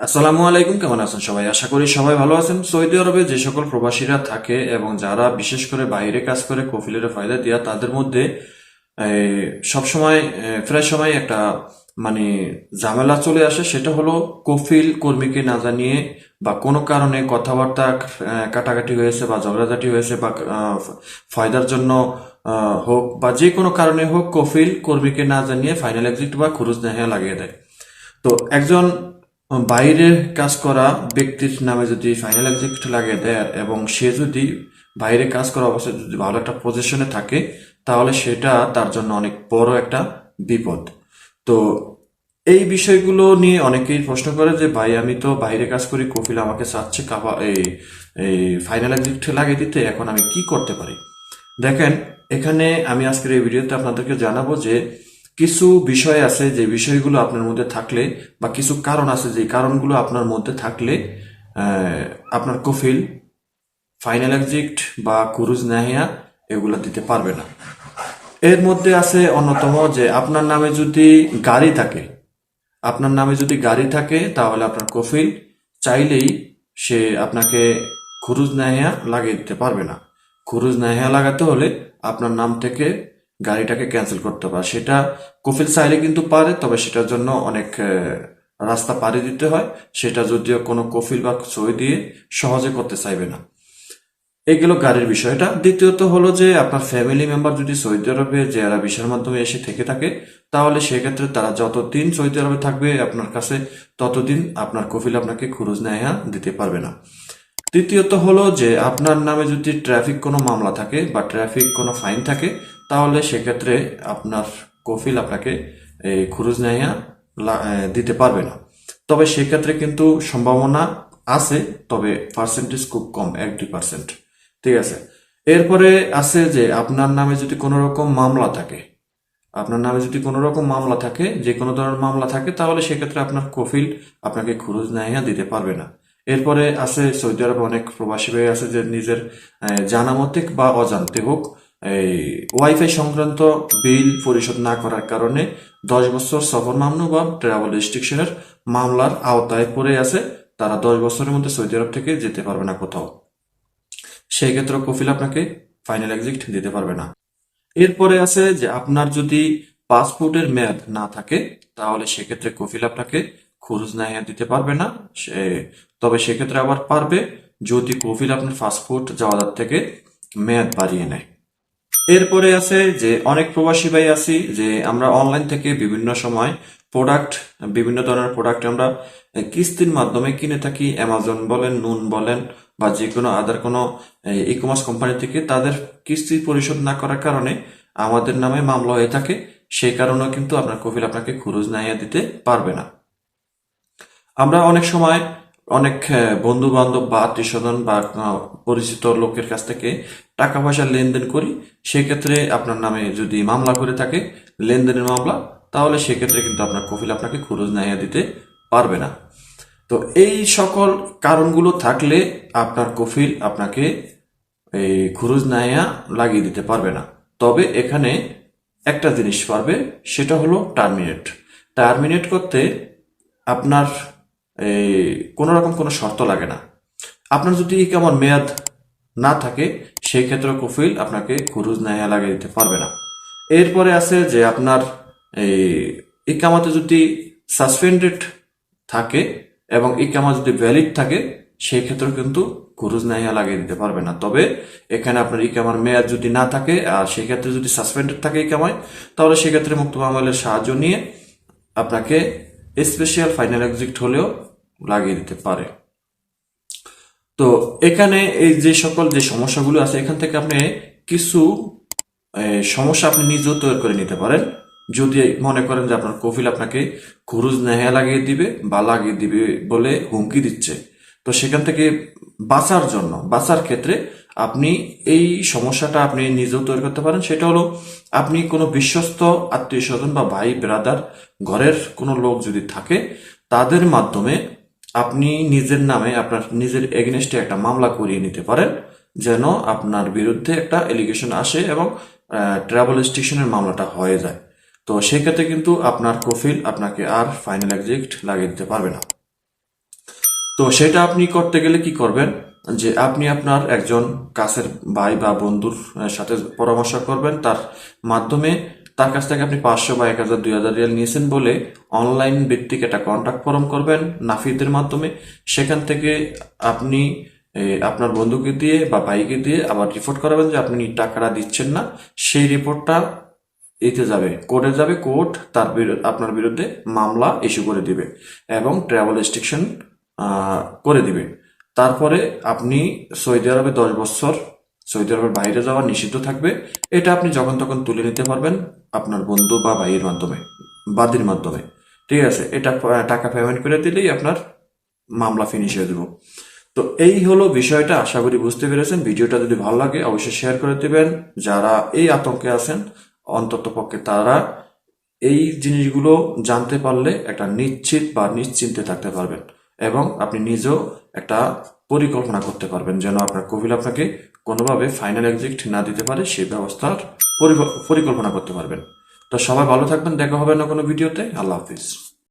আসসালামু আলাইকুম, কেমন আছেন সবাই? আশা করি সবাই ভালো আছেন। সৌদি আরবে যে সকল প্রবাসীরা থাকে এবং যারা বিশেষ করে বাইরে কাজ করে কফিলের ফায়দা দিয়া, তাদের মধ্যে সবসময় প্রায় সময় একটা মানে ঝামেলা চলে আসে। সেটা হলো কফিল কর্মীকে না জানিয়ে বা কোনো কারণে কথাবার্তা কাটাকাটি হয়েছে বা ঝগড়াঝাটি হয়েছে বা ফায়দার জন্য হোক বা যে কোনো কারণে হোক, কফিল কর্মীকে না জানিয়ে ফাইনাল এক্সিট বা খরচ নেহা লাগিয়ে দেয়। তো একজন বাইরে কাজ করা ব্যক্তির নামে যদি ফাইনাল এক্সিট লাগিয়ে দেয়, এবং সে যদি বাইরে কাজ করা অবস্থায় যদি ভালো একটা পজিশনে থাকে, তাহলে সেটা তার জন্য অনেক বড় একটা বিপদ। তো এই বিষয়গুলো নিয়ে অনেকেই প্রশ্ন করে যে, ভাই, আমি তো বাইরে কাজ করি কপিল আমাকে চাচ্ছে কাবা এই এই ফাইনাল এক্সিট লাগিয়ে দিতে, এখন আমি কি করতে পারি? দেখেন, এখানে আমি আজকের এই ভিডিওতে আপনাদেরকে জানাব যে কিছু বিষয় আছে যে বিষয়গুলো আপনার মধ্যে থাকলে বা কিছু কারণ আছে যে কারণগুলো আপনার মধ্যে থাকলে আপনার কফিল ফাইনাল এক্সিট বা কুরুজ নাহিয়া এগুলো দিতে পারবে না। এর মধ্যে আছে অন্যতম যে আপনার নামে যদি গাড়ি থাকে, আপনার নামে যদি গাড়ি থাকে তাহলে আপনার কফিল চাইলেই সে আপনাকে খুরুজ নাহিয়া লাগিয়ে দিতে পারবে না। খুরুজ নাহিয়া লাগাতে হলে আপনার নাম থেকে গাড়িটাকে ক্যান্সেল করতে পারে সেটা কফিল চাইলে কিন্তু পারে, তবে সেটার জন্য অনেক রাস্তা পাড়ি দিতে হয়। সেটা যদিও কোনো কফিল বা সই দিয়ে সহজে করতে চাইবে না। এগুলো গাড়ির বিষয়টা দ্বিতীয়ত হলো যে, আপনার ফ্যামিলি মেম্বার যদি সৌদি আরবে যারা ভিসার মাধ্যমে এসে থেকে থাকে, তাহলে সেক্ষেত্রে তারা যতদিন সৌদি আরবে থাকবে, আপনার কাছে ততদিন আপনার কফিল আপনাকে খুরুজ নেয়া দিতে পারবে না। তৃতীয়ত হলো যে, আপনার নামে যদি ট্রাফিক কোনো মামলা থাকে বা ট্রাফিক কোনো ফাইন থাকে তাহলে সেক্ষেত্রে আপনার কফিল আপনাকে এই খুরুজ নেয়া দিতে পারবে না। তবে সেক্ষেত্রে কিন্তু সম্ভাবনা আছে তবে পার্সেন্টেজ খুব কম এক দুই পার্সেন্ট ঠিক আছে? এরপরে আছে যে আপনার নামে যদি কোনো রকম মামলা থাকে আপনার নামে যদি কোনো রকম মামলা থাকে যে কোনো ধরনের মামলা থাকে তাহলে সেক্ষেত্রে আপনার কফিল আপনাকে খুরুজ নাহিয়া দিতে পারবে না। এরপরে আছে সৌদি আরবে অনেক প্রবাসী ভাই আছে যে নিজের আহ, জানামতে বা অজান্তে হোক এই ওয়াইফাই সংক্রান্ত বিল পরিশোধ না করার কারণে দশ বছর সফর মামলা বা ট্রাভেল রেস্ট্রিকশনের মামলার আওতায় পড়ে আছে। তারা দশ বছরের মধ্যে সৌদি আরব থেকে যেতে পারবে না কোথাও। সেই ক্ষেত্রে কফিল আপনাকে ফাইনাল এক্সিট দিতে পারবে না। এরপরে আছে যে আপনার যদি পাসপোর্টের মেয়াদ না থাকে, তাহলে সেক্ষেত্রে কফিল আপনাকে খুরুজ নাহিয়া দিতে পারবে না। সে, তবে সেক্ষেত্রে আবার পারবে যদি কফিল আপনার পাসপোর্ট যাওয়ার থেকে মেয়াদ বাড়িয়ে নেয়। এরপরে আছে যে অনেক প্রবাসী ভাই আছি যে আমরা অনলাইন থেকে বিভিন্ন সময় প্রোডাক্ট বিভিন্ন ধরনের প্রোডাক্ট আমরা কিস্তির মাধ্যমে কিনে থাকি। অ্যামাজন বলেন নুন বলেন বা যে কোনো আদার কোনো ই কমার্স কোম্পানি থেকে তাদের কিস্তি পরিশোধ না করার কারণে আমাদের নামে মামলা হয়ে থাকে। সেই কারণেও কিন্তু আপনার কফিল আপনাকে খরচ নাইয়া দিতে পারবে না। আমরা অনেক সময় অনেক বন্ধু বান্ধব বা আত্মীয় স্বজন বা পরিচিত লোকের কাছ থেকে টাকা পয়সা লেনদেন করি, সেক্ষেত্রে আপনার নামে যদি মামলা করে থাকে, লেনদেনের মামলা, তাহলে সেক্ষেত্রে কিন্তু আপনার কফিল আপনাকে খুরুজ নাইয়া দিতে পারবে না। তো এই সকল কারণগুলো থাকলে আপনার কফিল আপনাকে এই খুরুজ নাইয়া লাগিয়ে দিতে পারবে না। তবে এখানে একটা জিনিস পারবে, সেটা হলো টার্মিনেট। টার্মিনেট করতে আপনার কোনো রকম কোনো শর্ত লাগে না। আপনার যদি কেমন মেয়াদ না থাকে, সেই ক্ষেত্রে কফিল আপনাকে খুরুজ নাইয়া লাগিয়ে দিতে পারবে না। এরপরে আছে যে আপনার এই ইকামাতে যদি সাসপেন্ডেড থাকে এবং ইকামা যদি ভ্যালিড থাকে, সেই ক্ষেত্রে কিন্তু খুরুজ নাহিয়া লাগিয়ে দিতে পারবে না। তবে এখানে আপনার ইকামার মেয়াদ যদি না থাকে, আর সেই ক্ষেত্রে যদি সাসপেন্ডেড থাকে ইকামায়, তাহলে সেক্ষেত্রে মুক্ত মামলের সাহায্য নিয়ে আপনাকে স্পেশাল ফাইনাল এক্সিট হলেও লাগিয়ে দিতে পারে। তো এখানে এই যে সকল যে সমস্যাগুলো আছে, এখান থেকে আপনি কিছু সমস্যা আপনি নিজেও তৈরি করে নিতে পারেন। যদি মনে করেন যে আপনার কফিল আপনাকে খুরুজ নেহা লাগিয়ে দিবে বা লাগিয়ে দিবে বলে হুমকি দিচ্ছে, তো সেখান থেকে বাঁচার জন্য, বাঁচার ক্ষেত্রে আপনি এই সমস্যাটা আপনি নিজেও তৈরি করতে পারেন। সেটা হলো, আপনি কোনো বিশ্বস্ত আত্মীয় স্বজন বা ভাই ব্রাদার ঘরের কোনো লোক যদি থাকে, তাদের মাধ্যমে আপনি নিজের নামে আপনার নিজের এগেনস্টে একটা মামলা করিয়ে নিতে পারেন, যেন আপনার বিরুদ্ধে একটা এলিগেশন আসে এবং ট্রাভেল স্টেশনের মামলাটা হয়ে যায়। তো সেক্ষেত্রে কিন্তু আপনার কফিল আপনাকে আর ফাইনাল এক্সিট লাগিয়ে দিতে পারবে না। তো সেটা আপনি করতে গেলে কি করবেন? যে আপনি আপনার একজন কাছের ভাই বা বন্ধুর সাথে পরামর্শ করবেন। তার মাধ্যমে তার কাছ থেকে আপনি পাঁচশো বা এক হাজার, দুই হাজার রিয়াল নিয়েছেন বলে অনলাইন ভিত্তিক একটা কন্ট্যাক্ট ফর্ম করবেন নাফিদের মাধ্যমে। সেখান থেকে আপনি আপনার বন্ধুকে দিয়ে বা ভাইকে দিয়ে আবার রিপোর্ট করাবেন যে আপনি টাকাটা দিচ্ছেন না। সেই রিপোর্টটা এতে যাবে, কোর্টে যাবে, কোর্ট তার আপনার বিরুদ্ধে মামলা ইস্যু করে দিবে এবং ট্রাভেল রেস্ট্রিকশন করে দিবে। তারপরে আপনি সৌদি আরবে দশ বছর, সৌদি আরবের বাইরে যাওয়া নিষিদ্ধ থাকবে। এটা আপনি যখন তখন তুলে নিতে পারবেন। আপনার বন্ধু বা ভাইয়ের মাধ্যমে, বাদীর মাধ্যমে। ঠিক আছে, এটা টাকা পেমেন্ট করে দিলেই আপনার মামলা ফিনিশ হয়ে দেবো তো এই হলো বিষয়টা, আশা করি বুঝতে পেরেছেন। ভিডিওটা যদি ভালো লাগে, অবশ্যই শেয়ার করে দেবেন। যারা এই আতঙ্কে আছেন, অন্তত পক্ষে তারা এই জিনিসগুলো জানতে পারলে একটা নিশ্চিত বা নিশ্চিন্তে থাকতে পারবেন। এবং আপনি নিজেও একটা পরিকল্পনা করতে পারবেন, যেন আপনার কবিল আপনাকে কোনোভাবে ফাইনাল এক্সিট না দিতে পারে সেই ব্যবস্থার পরিকল্পনা করতে পারবেন। তো সবাই ভালো থাকবেন, দেখা হবে না কোনো ভিডিওতে। আল্লাহ হাফিজ।